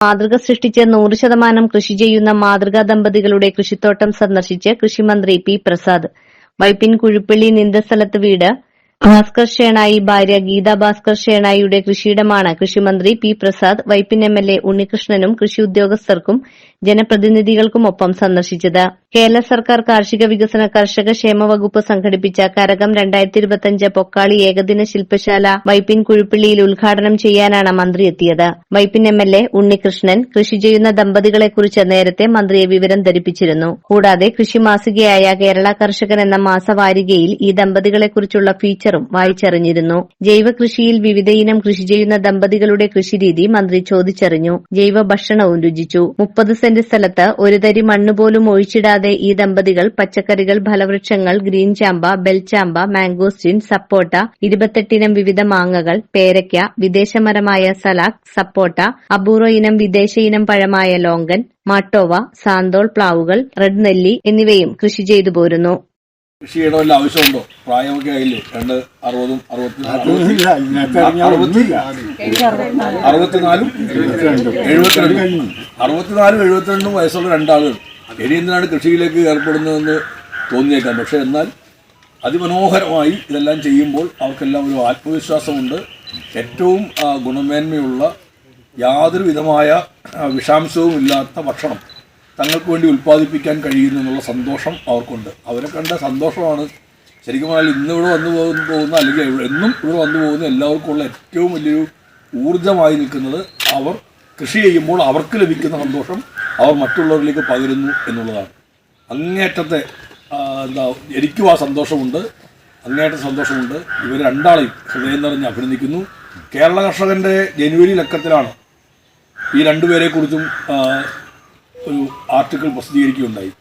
മാതൃക സൃഷ്ടിച്ച് നൂറ് ശതമാനം കൃഷി ചെയ്യുന്ന മാതൃകാ ദമ്പതികളുടെ കൃഷിത്തോട്ടം സന്ദർശിച്ച് കൃഷിമന്ത്രി പി പ്രസാദ്. വൈപ്പിൻ കുഴുപ്പള്ളി നിന്തസ്ഥലത്ത് വീട് ഭാസ്കർ ഷേണായി ഭാര്യ ഗീത ഭാസ്കർ ഷേണായിയുടെ കൃഷിയിടമാണ് കൃഷിമന്ത്രി P Prasad Vypin M L A ഉണ്ണികൃഷ്ണനും കൃഷി ഉദ്യോഗസ്ഥർക്കും ജനപ്രതിനിധികൾക്കുമൊപ്പം സന്ദർശിച്ചത്. കേരള സർക്കാർ കാർഷിക വികസന കർഷക ക്ഷേമ വകുപ്പ് സംഘടിപ്പിച്ച കരകം രണ്ടായിരത്തി ഇരുപത്തിയഞ്ച് പൊക്കാളി ഏകദിന ശില്പശാല വൈപ്പിൻ കുഴിപ്പള്ളിയിൽ ഉദ്ഘാടനം ചെയ്യാനാണ് മന്ത്രി എത്തിയത്. Vypin M L A Unnikrishnan കൃഷി ചെയ്യുന്ന ദമ്പതികളെക്കുറിച്ച് നേരത്തെ മന്ത്രിയെ വിവരം ധരിപ്പിച്ചിരുന്നു. കൂടാതെ കൃഷി മാസികയായ കേരള കർഷകൻ എന്ന മാസവാരികയിൽ ഈ ദമ്പതികളെക്കുറിച്ചുള്ള ഫീച്ചറും വായിച്ചറിഞ്ഞിരുന്നു. ജൈവ കൃഷിയിൽ വിവിധയിനം കൃഷി ചെയ്യുന്ന ദമ്പതികളുടെ കൃഷിരീതി മന്ത്രി ചോദിച്ചറിഞ്ഞു. ജൈവ ഭക്ഷണവും രുചിച്ചു. മുപ്പത് സെന്റ് സ്ഥലത്ത് ഒരു തരി മണ്ണുപോലും ഒഴിച്ചിടാതെ ഈ ദമ്പതികൾ പച്ചക്കറികൾ ഫലവൃക്ഷങ്ങൾ ഗ്രീൻ ചാമ്പ ബെൽചാമ്പ മാംഗോസ്റ്റിൻ സപ്പോട്ട ഇരുപത്തെട്ടിനം വിവിധ മാങ്ങകൾ പേരയ്ക്ക വിദേശമരമായ സലാക് സപ്പോട്ട അപൂർവ ഇനം വിദേശ ഇനം പഴമായ ലോങ്കൻ മാട്ടോവ സാന്തോൾ പ്ലാവുകൾ റെഡ് നെല്ലി എന്നിവയും കൃഷി ചെയ്തു പോരുന്നു. കൃഷി ചെയ്യണ വല്ല ആവശ്യമുണ്ടോ? പ്രായമൊക്കെ ആയില്ലേ? രണ്ട് അറുപതും എഴുപത്തിരണ്ടും. അറുപത്തിനാലും എഴുപത്തിരണ്ടും വയസ്സുള്ള രണ്ടാളുകൾ. ഇനി എന്തിനാണ് കൃഷിയിലേക്ക് ഏർപ്പെടുന്നതെന്ന് തോന്നിയേക്കാം. പക്ഷേ എന്നാൽ അതിമനോഹരമായി ഇതെല്ലാം ചെയ്യുമ്പോൾ അവർക്കെല്ലാം ഒരു ആത്മവിശ്വാസമുണ്ട്. ഏറ്റവും ഗുണമേന്മയുള്ള യാതൊരു വിധമായ വിഷാംശവും ഇല്ലാത്ത ഭക്ഷണം തങ്ങൾക്ക് വേണ്ടി ഉൽപ്പാദിപ്പിക്കാൻ കഴിയുന്നു എന്നുള്ള സന്തോഷം അവർക്കുണ്ട്. അവരെ കണ്ട സന്തോഷമാണ്. ശരിക്കും പറഞ്ഞാൽ ഇന്ന് ഇവിടെ വന്നു പോകുന്ന പോകുന്ന അല്ലെങ്കിൽ എന്നും ഇവിടെ വന്നു പോകുന്ന എല്ലാവർക്കും ഉള്ള ഏറ്റവും വലിയൊരു ഊർജമായി നിൽക്കുന്നത് അവർ കൃഷി ചെയ്യുമ്പോൾ അവർക്ക് ലഭിക്കുന്ന സന്തോഷം അവർ മറ്റുള്ളവരിലേക്ക് പകരുന്നു എന്നുള്ളതാണ്. അങ്ങേയറ്റത്തെ എന്താ എനിക്കും ആ സന്തോഷമുണ്ട്. അങ്ങേയറ്റ സന്തോഷമുണ്ട്. ഇവർ രണ്ടാളെയും ഹൃദയം നിറഞ്ഞ് അഭിനന്ദിക്കുന്നു. കേരള കർഷകന്റെ ജനുവരി ലക്കത്തിലാണ് ഈ രണ്ടുപേരെ കുറിച്ചും ഒരു ആർട്ടിക്കിൾ പ്രസിദ്ധീകരിക്കുകയുണ്ടായി.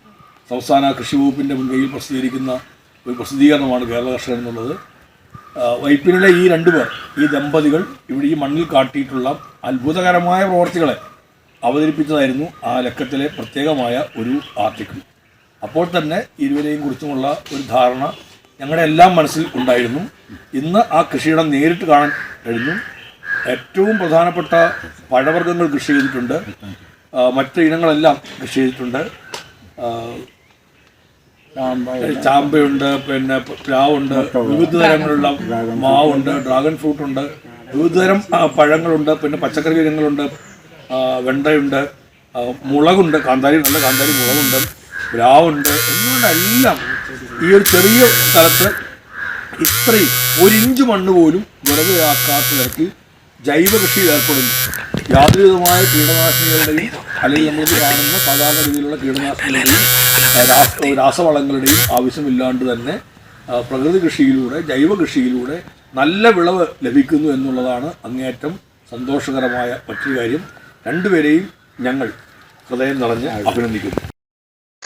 സംസ്ഥാന കൃഷി വകുപ്പിന്റെ മുൻകൈയിൽ പ്രസിദ്ധീകരിക്കുന്ന ഒരു പ്രസിദ്ധീകരണമാണ് കേരള കർഷകൻ എന്നുള്ളത്. വൈപ്പിനിലെ ഈ രണ്ടുപേർ ഈ ദമ്പതികൾ ഇവിടെ ഈ മണ്ണിൽ കാട്ടിയിട്ടുള്ള അത്ഭുതകരമായ പ്രവർത്തികളെ അവതരിപ്പിച്ചതായിരുന്നു ആ ലക്കത്തിലെ പ്രത്യേകമായ ഒരു ആർട്ടിക്കിൾ അപ്പോൾ തന്നെ ഇരുവരെയും കുറിച്ചുമുള്ള ഒരു ധാരണ ഞങ്ങളുടെ എല്ലാം മനസ്സിൽ ഉണ്ടായിരുന്നു. ഇന്ന് ആ കൃഷിയിടം നേരിട്ട് കാണാൻ കഴിഞ്ഞു. ഏറ്റവും പ്രധാനപ്പെട്ട പഴവർഗങ്ങൾ കൃഷി ചെയ്തിട്ടുണ്ട്. മറ്റ് ഇനങ്ങളെല്ലാം കൃഷി ചെയ്തിട്ടുണ്ട്. ചാമ്പയുണ്ട്. പിന്നെ പ്ലാവുണ്ട് വിവിധ തരങ്ങളുള്ള മാവുണ്ട് ഡ്രാഗൺ ഫ്രൂട്ട് ഉണ്ട് വിവിധ തരം ആ, പഴങ്ങളുണ്ട് പിന്നെ പച്ചക്കറി ഇനങ്ങളുണ്ട്. വെണ്ടയുണ്ട് മുളകുണ്ട് കാന്താരി നല്ല കാന്താരി മുളകുണ്ട് ബ്രാവുണ്ട് എന്നുകൊണ്ടെല്ലാം ഈ ഒരു ചെറിയ സ്ഥലത്ത് ഇത്രയും ഒരു ഇഞ്ച് മണ്ണ് പോലും വെറുതെ തരത്തിൽ ജൈവ കൃഷിയിൽ ഏർപ്പെടുന്നു. യാതൊരു വിധമായ കീടനാശിനികളുടെയും അല്ലെങ്കിൽ നമ്മൾ കാണുന്ന സാധാരണ രീതിയിലുള്ള കീടനാശിനികളുടെയും രാസ- രാസവളങ്ങളുടെയും ആവശ്യമില്ലാണ്ട് തന്നെ പ്രകൃതി കൃഷിയിലൂടെ ജൈവ കൃഷിയിലൂടെ നല്ല വിളവ് ലഭിക്കുന്നു എന്നുള്ളതാണ് അങ്ങേയറ്റം സന്തോഷകരമായ മറ്റൊരു കാര്യം. രണ്ടുപേരെയും ഞങ്ങൾ ഹൃദയം നിറഞ്ഞ് അഭിനന്ദിക്കുന്നു.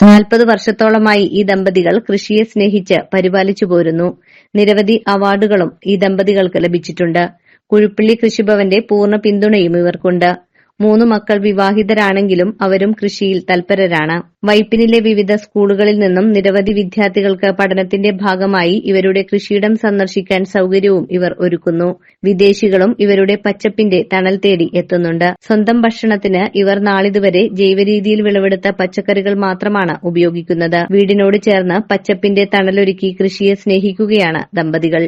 നാൽപ്പത് വർഷത്തോളമായി ഈ ദമ്പതികൾ കൃഷിയെ സ്നേഹിച്ച് പരിപാലിച്ചു പോരുന്നു. നിരവധി അവാർഡുകളും ഈ ദമ്പതികൾക്ക് ലഭിച്ചിട്ടുണ്ട്. കുഴുപ്പള്ളി കൃഷിഭവന്റെ പൂർണ പിന്തുണയും ഇവർക്കുണ്ട്. മൂന്ന് മക്കൾ വിവാഹിതരാണെങ്കിലും അവരും കൃഷിയിൽ തൽപരരാണ്. വൈപ്പിനിലെ വിവിധ സ്കൂളുകളിൽ നിന്നും നിരവധി വിദ്യാർത്ഥികൾക്ക് പഠനത്തിന്റെ ഭാഗമായി ഇവരുടെ കൃഷിയിടം സന്ദർശിക്കാൻ സൌകര്യവും ഇവർ ഒരുക്കുന്നു. വിദേശികളും ഇവരുടെ പച്ചപ്പിന്റെ തണൽ തേടി എത്തുന്നുണ്ട്. സ്വന്തം ഭക്ഷണത്തിന് ഇവർ നാളിതുവരെ ജൈവരീതിയിൽ വിളവെടുത്ത പച്ചക്കറികൾ മാത്രമാണ് ഉപയോഗിക്കുന്നത്. വീടിനോട് ചേർന്ന് പച്ചപ്പിന്റെ തണലൊരുക്കി കൃഷിയെ സ്നേഹിക്കുകയാണ് ദമ്പതികൾ.